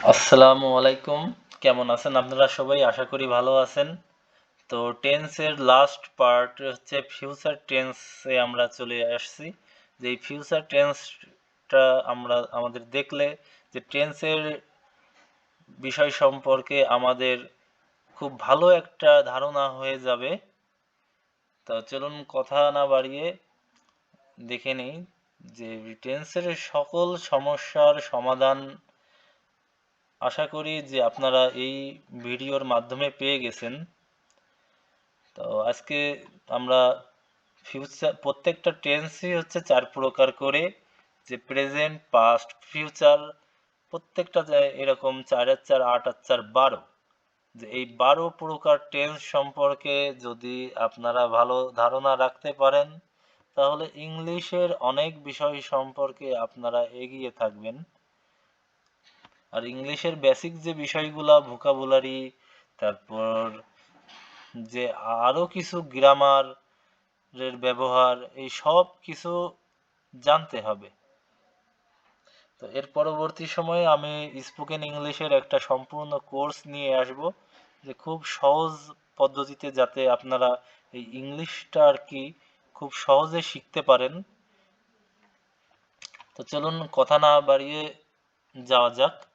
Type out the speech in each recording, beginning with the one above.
আসসালামু আলাইকুম। কেমন আছেন আপনারা সবাই? আশা করি ভালো আছেন। তো টেন্সের লাস্ট পার্ট হচ্ছে ফিউচার টেন্সে আমরা চলে আসছি। যে ফিউচার টেন্সটা আমরা, আমাদের দেখলে যে টেন্সের বিষয় সম্পর্কে আমাদের খুব ভালো একটা ধারণা হয়ে যাবে। তো চলুন কথা না বাড়িয়ে দেখে নিই যে টেন্সের সকল সমস্যার সমাধান আশা করি যে আপনারা এই ভিডিওর মাধ্যমে পেয়ে গেছেন। তো আজকে আমরা ফিউচার প্রত্যেকটা টেন্সই হচ্ছে চার প্রকার করে, যে প্রেজেন্ট পাস্ট ফিউচার প্রত্যেকটা এরকম চার চার, আট আর চার, বারো। যে এই বারো প্রকার টেন্স সম্পর্কে যদি আপনারা ভালো ধারণা রাখতে পারেন, তাহলে ইংলিশের অনেক বিষয় সম্পর্কে আপনারা এগিয়ে থাকবেন। আর ইংলিশের বেসিক যে বিষয়গুলা ভোকাবুলারি তারপর যে আরও কিছু গ্রামার এর ব্যবহার, এই সব কিছু জানতে হবে। তো এর পরবর্তী সময়ে আমি স্পোকেন ইংলিশের একটা সম্পূর্ণ কোর্স নিয়ে আসব, যে খুব সহজ পদ্ধতিতে যাতে আপনারা এই ইংলিশটা আর কি খুব সহজে শিখতে পারেন। তো চলুন কথা না বাড়িয়ে যাওয়া যাক।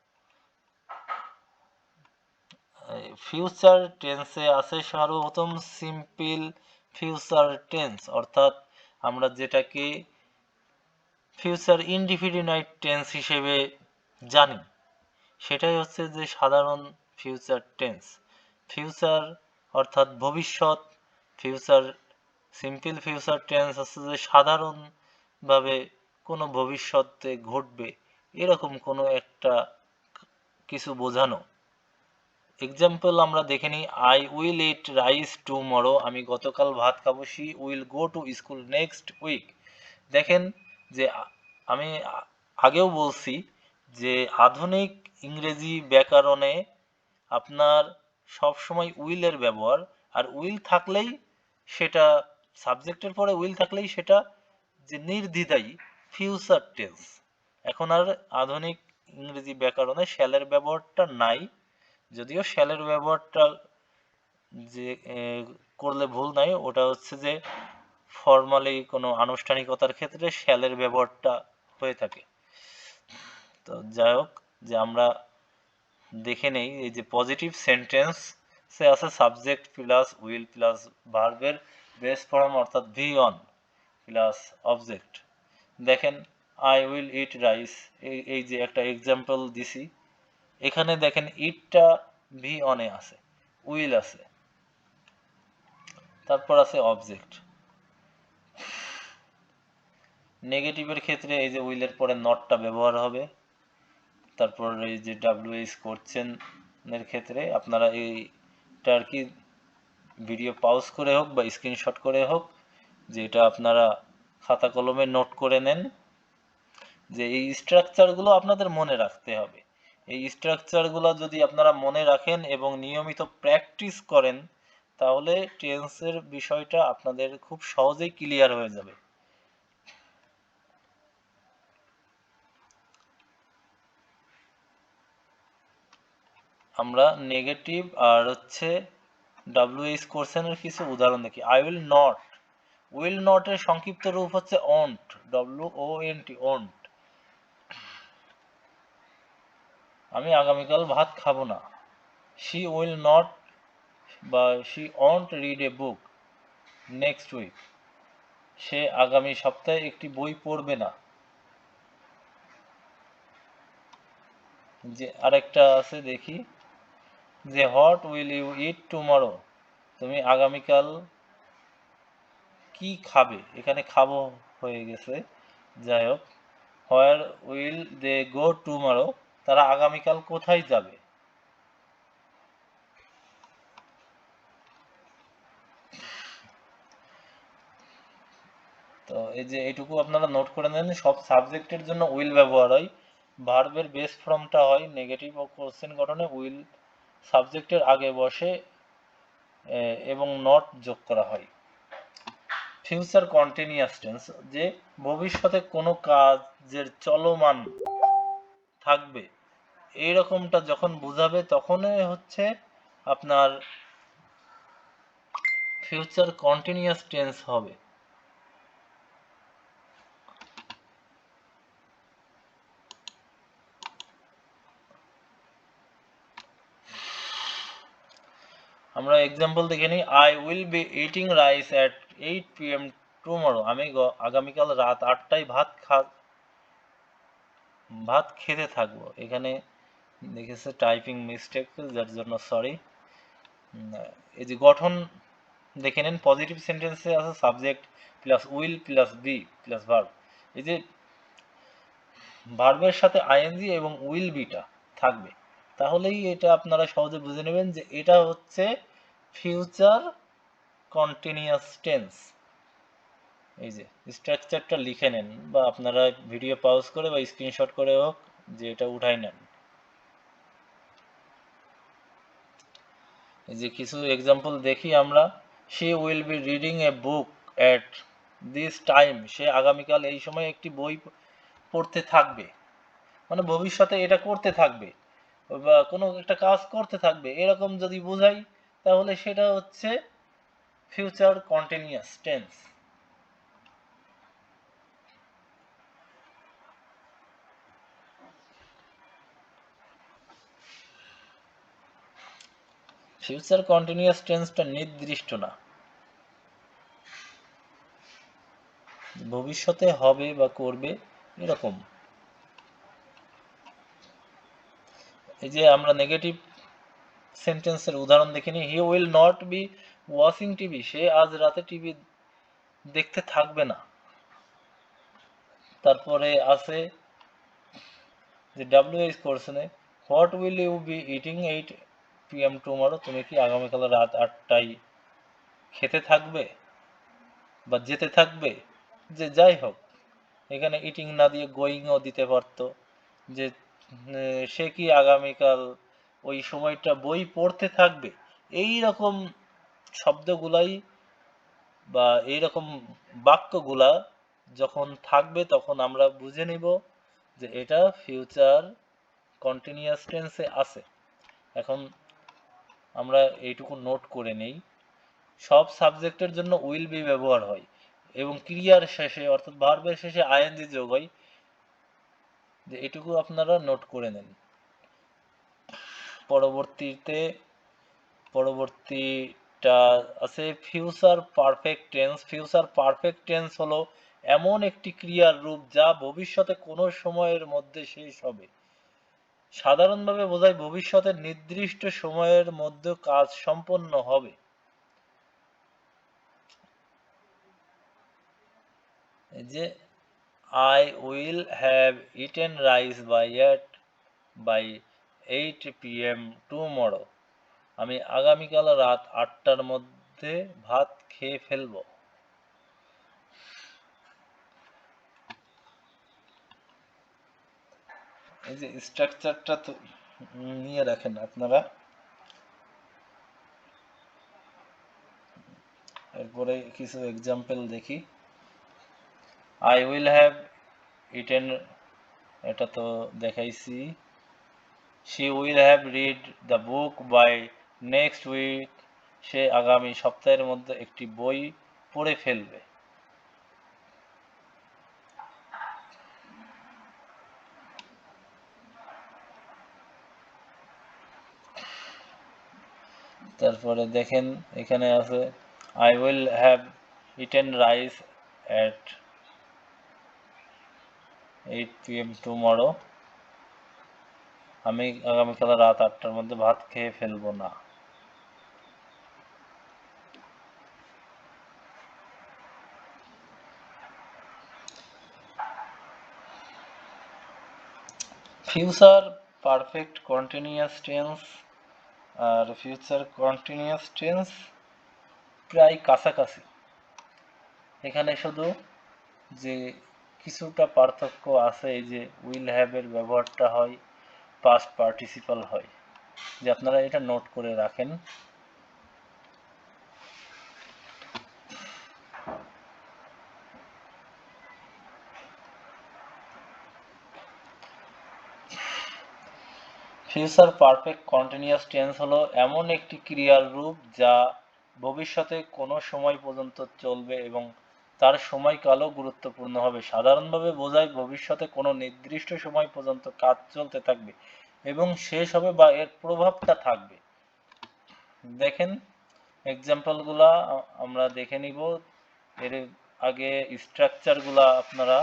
ফিউচার টেন্সে আছে সর্বপ্রথম সিম্পল ফিউচার টেন্স অর্থাৎ আমরা যেটাকে ফিউচার ইনডিফিনিট টেন্স হিসেবে জানি। সেটাই হচ্ছে যে সাধারণ ফিউচার টেন্স ফিউচার অর্থাৎ ভবিষ্যৎ ফিউচার সিম্পল ফিউচার টেন্স হচ্ছে যে সাধারণভাবে কোনো ভবিষ্যতে ঘটবে, এরকম কোনো একটা কিছু বোঝানো। এক্সাম্পল আমরা দেখে নিই I will eat rice tomorrow আমি গতকাল ভাত খাব she will go to school next week দেখেন যে আমি আগেও বলছি যে আধুনিক ইংরেজি ব্যাকরণে আপনার সবসময় উইলের ব্যবহার, আর উইল থাকলেই সেটা, সাবজেক্টের পরে উইল থাকলেই সেটা যে নির্দ্বিধাই ফিউচার টেন্স এখন আর আধুনিক ইংরেজি ব্যাকরণে শ্যালের ব্যবহারটা নাই যদিও শ্যালের ব্যবহারটা যে করলে ভুল নাই, ওটা হচ্ছে যে ফর্মালি কোনো আনুষ্ঠানিকতার ক্ষেত্রে শ্যালের ব্যবহারটা হয়ে থাকে। তো যাই হোক, যে আমরা দেখে নেই, এই যে পজিটিভ সেন্টেন্স সে আছে সাবজেক্ট প্লাস উইল প্লাস ভার্বের বেস ফর্ম অর্থাৎ ভি অন প্লাস অবজেক্ট দেখেন আই উইল ইট রাইস এই যে একটা এক্সাম্পল দিছি এখানে দেখেন, ইটটা ভি অনে আছে, উইল আছে, তারপর আছে অবজেক্ট। নেগেটিভের ক্ষেত্রে এই যে উইলের পরে নটটা ব্যবহার হবে, তারপর এই যে ডাব্লিউএস করছেন এর ক্ষেত্রে আপনারা এইটা আর কি ভিডিও পাউজ করে হোক বা স্ক্রিনশট করে হোক, যে এটা আপনারা খাতা কলমে নোট করে নেন, যে এই স্ট্রাকচারগুলো আপনাদের মনে রাখতে হবে। এই স্ট্রাকচারগুলো যদি আপনারা মনে রাখেন এবং নিয়মিত প্র্যাকটিস করেন, তাহলে টেন্সের বিষয়টা আপনাদের খুব সহজেই ক্লিয়ার হয়ে যাবে। আমরা নেগেটিভ আর হচ্ছে ডাব্লিউএইচ কোর্সেনের কিছু উদাহরণ দেখি। আই উইল নট উইল নটের সংক্ষিপ্ত রূপ হচ্ছে won't W O N T won't আমি আগামীকাল ভাত খাব না। শি উইল নট বা she won't read a book next week সে আগামী সপ্তাহে একটি বই পড়বে না। যে আরেকটা আছে দেখি। যে what will you eat tomorrow তুমি আগামীকাল কি খাবে? এখানে খাব হয়ে গেছে। যাই হোক where will they go tomorrow তারা আগামীকাল কোথায় যাবে? তো এই যে এইটুকু আপনারা নোট করে নেন, সব সাবজেক্টের জন্য উইল ব্যবহার হয়। ভার্বের বেস ফর্মটা হয় নেগেটিভ ও কোশ্চেন গঠনে উইল সাবজেক্টের আগে বসে এবং নট যোগ করা হয়। ফিউচার কন্টিনিউয়াস টেন্স যে ভবিষ্যতে কোনো কাজের চলমান থাকবে এইরকমটা যখন বুঝাবে তখনই হচ্ছে আপনার ফিউচার কন্টিনিউয়াস টেন্স হবে। আমরা এক্সাম্পল দেখে নিই। I will be eating rice at eight P M tomorrow আমি আগামীকাল রাত আটটায় ভাত খা, ভাত খেতে থাকব। এখানে দেখেছে টাইপিং মিস্টেক যার জন্য সরি এই যে গঠন দেখে নেন পজিটিভ সেন্টেন্সে আছে subject plus will plus be plus verb এই যে ভার্বের সাথে আইএনজি এবং উইল বিটা থাকবে। তাহলেই এটা আপনারা সহজে বুঝে নেবেন যে এটা হচ্ছে ফিউচার কন্টিনিউয়াস টেন্স এই যে স্ট্রাকচারটা লিখে নেন বা আপনারা ভিডিও পাউজ করে বা স্ক্রিনশট করে হোক, যে এটা উঠাই নেন। যে কিছু এক্সাম্পল দেখি আমরা। সে will be reading a book at this time সে আগামীকাল এই সময় একটি বই পড়তে থাকবে। মানে ভবিষ্যতে এটা করতে থাকবে বা কোনো একটা কাজ করতে থাকবে। এরকম যদি বোঝাই, তাহলে সেটা হচ্ছে future continuous tense future continuous টেন্সটা নির্দিষ্ট না। ভবিষ্যতে হবে বা করবে এরকম। এই যে আমরা নেগেটিভ সেন্টেন্সের উদাহরণ দেখে নিই। He will not be watching TV সে আজ রাতে টিভি দেখতে থাকবে না। তারপরে আছে যে WH কোর্সনে what will you be eating eight PM tomorrow তুমি কি আগামীকাল রাত আটটায় খেতে থাকবে? বা যেতে থাকবে? যে যাই হোক, এখানে ইটিং না দিয়ে গোয়িংও দিতে পারতো। যে সে কি আগামীকাল ওই সময়টা বই পড়তে থাকবে? এই রকম শব্দগুলাই বা এই রকম বাক্যগুলা যখন থাকবে, তখন আমরা বুঝে নিব যে এটা ফিউচার কন্টিনিউয়াস টেন্সে আছে। এখন আমরা এইটুকু নোট করে নেই। সব সাবজেক্টের জন্য উইল বি ব্যবহার হয় এবং ক্রিয়ার শেষে, অর্থাৎ ভার্বের শেষে আইএনজি যোগ হয়। যে এটুকু আপনারা নোট করে নেন। পরবর্তীতে, পরবর্তীটা আছে future perfect tense future perfect tense হলো এমন একটি ক্রিয়ার রূপ যা ভবিষ্যতে কোনো সময়ের মধ্যে শেষ হবে। সাধারণভাবে বোঝায় ভবিষ্যতের নির্দিষ্ট সময়ের মধ্যে কাজ সম্পন্ন হবে। যে I will have eaten rice by at by eight P M tomorrow আমি আগামীকাল রাত আটটার মধ্যে ভাত খেয়ে ফেলব। এই যে স্ট্রাকচারটা নিয়ে রাখেন আপনারা। এরপরে কিছু এক্সাম্পল দেখি। আই উইল হ্যাভ ইটেন এটা তো দেখাইছি। She will have read the book by next week সে আগামী সপ্তাহের মধ্যে একটি বই পড়ে ফেলবে। তারপরে দেখেন এখানে আছে I will have eaten rice at eight P M tomorrow আমি আগামীকাল রাত আটটার মধ্যে ভাত খেয়ে ফেলব না। ফিউচার পারফেক্ট কন্টিনিউয়াস টেন্স আর ফিউচার কন্টিনিউয়াস টেন্স প্রায় কাছাকাছি। এখানে শুধু যে কিছুটা পার্থক্য আছে, এই যে উইল হ্যাভের ব্যবহারটা হয় পাস্ট পার্টিসিপাল হয়। যে আপনারা এটা নোট করে রাখেন। ফিউচার পারফেক্ট কন্টিনিউয়াস টেন্স হলো এমন একটি ক্রিয়ার রূপ যা ভবিষ্যতে কোনো সময় পর্যন্ত চলবে এবং তার সময়কালও গুরুত্বপূর্ণ হবে। সাধারণভাবে বোঝায় ভবিষ্যতে কোনো নির্দিষ্ট সময় পর্যন্ত কাজ চলতে থাকবে এবং শেষ হবে বা এর প্রভাবটা থাকবে। দেখেন এক্সাম্পলগুলা আমরা দেখে নিব। এর আগে স্ট্রাকচারগুলা আপনারা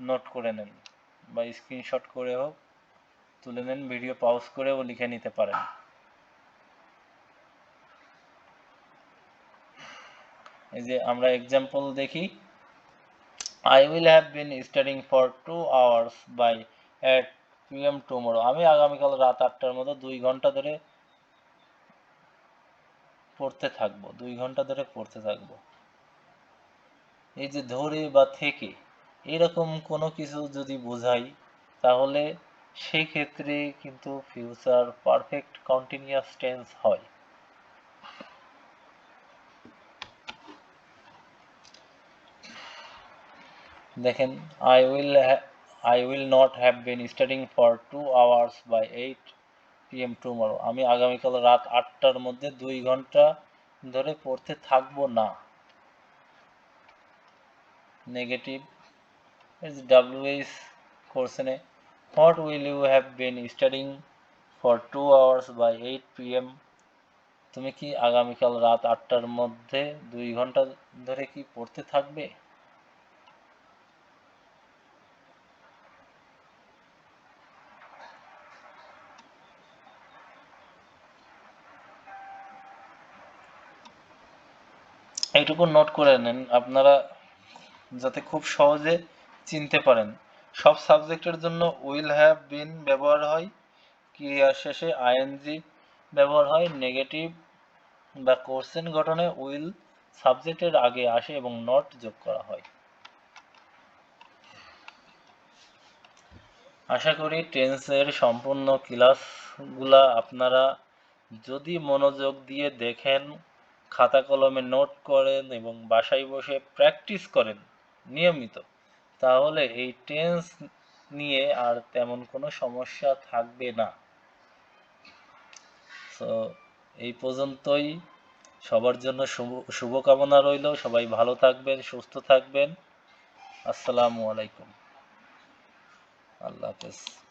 নোট করে নেন বা স্ক্রিনশট করে হোক। তুলে নেন ভিডিও পাউজ করেও লিখে নিতে পারেন। এই যে আমরা এক্সাম্পল দেখি। I will have been studying for two hours by at PM tomorrow আমি আগামীকাল রাত আটটার মতো দুই ঘণ্টা ধরে পড়তে থাকব, দুই ঘণ্টা ধরে পড়তে থাকব। এই যে ধরে বা থেকে, এরকম কোনো কিছু যদি বোঝাই, তাহলে সেই ক্ষেত্রে কিন্তু ফিউচার পারফেক্ট কন্টিনিউয়াস টেন্স হয়। দেখেন I will I will not have been studying for two hours by eight PM tomorrow আমি আগামীকাল রাত আটটার মধ্যে দুই ঘণ্টা ধরে পড়তে থাকব না। Negative WH কোর্সেনে what will you have been studying for two hours by eight PM তুমি কি আগামীকাল রাত আটটার মধ্যে দুই ঘণ্টা ধরে কি পড়তে থাকবে? এইটুকু নোট করে নেন, আপনারা যাতে খুব সহজে চিনতে পারেন। সব সাবজেক্টের জন্য উইল হ্যাভ বিন ব্যবহার হয় ক্রিয়ার শেষে আইএনজি ব্যবহার হয় নেগেটিভ বা কোশ্চেন গঠনে উইল সাবজেক্টের আগে আসে এবং নট যোগ করা হয়। আশা করি টেন্সের সম্পূর্ণ ক্লাসগুলা আপনারা যদি মনোযোগ দিয়ে দেখেন, খাতা কলমে নোট করেন এবং বাসায় বসে প্র্যাকটিস করেন, নিয়মিত। তাহলে এই টেন্স নিয়ে আর তেমন কোনো সমস্যা থাকবে না। তো এই পর্যন্তই। সবার জন্য শুভ, শুভকামনা রইল। সবাই ভালো থাকবেন, সুস্থ থাকবেন। আসসালামু আলাইকুম। আল্লাহ হাফেজ।